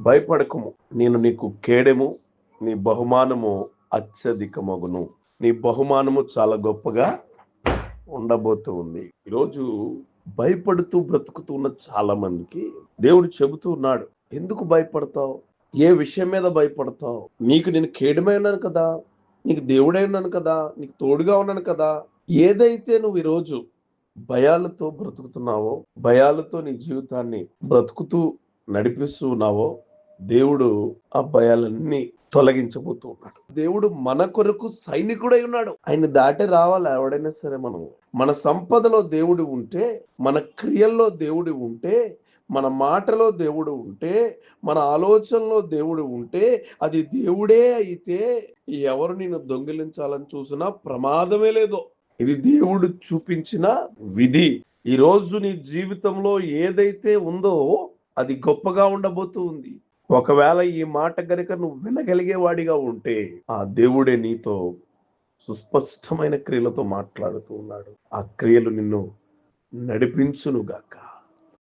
భయపడకము. నేను నీకు కేడెము నీ బహుమానము అత్యధికమగును. నీ బహుమానము చాలా గొప్పగా ఉండబోతూ ఉంది. ఈరోజు భయపడుతూ బ్రతుకుతున్న చాలా మందికి దేవుడు చెబుతూ ఉన్నాడు ఎందుకు భయపడతావు? ఏ విషయం మీద భయపడతావు? నీకు నేను కేడమై ఉన్నాను కదా? నీకు దేవుడై ఉన్నాను కదా? నీకు తోడుగా ఉన్నాను కదా? ఏదైతే నువ్వు ఈరోజు భయాలతో బ్రతుకుతున్నావో భయాలతో నీ జీవితాన్ని బ్రతుకుతూ నడిపిస్తూ ఉన్నావో దేవుడు ఆ భయాలన్నీ తొలగించబోతూ ఉన్నాడు. దేవుడు మన కొరకు సైనికుడై ఉన్నాడు. ఆయన దాటి రావాలి? ఎవడైనా సరే మనం మన సంపదలో దేవుడు ఉంటే మన క్రియల్లో దేవుడు ఉంటే మన మాటలో దేవుడు ఉంటే మన ఆలోచనలో దేవుడు ఉంటే అది దేవుడే అయితే ఎవరు నేను దొంగిలించాలని చూసినా ప్రమాదమే లేదు. ఇది దేవుడు చూపించిన విధి. ఈ రోజు నీ జీవితంలో ఏదైతే ఉందో అది గొప్పగా ఉండబోతూ ఉంది. ఒకవేళ ఈ మాట గనుక నువ్వు వినగలిగేవాడిగా ఉంటే ఆ దేవుడే నీతో సుస్పష్టమైన క్రియలతో మాట్లాడుతూ ఉన్నాడు. ఆ క్రియలు నిన్ను నడిపించునుగాక.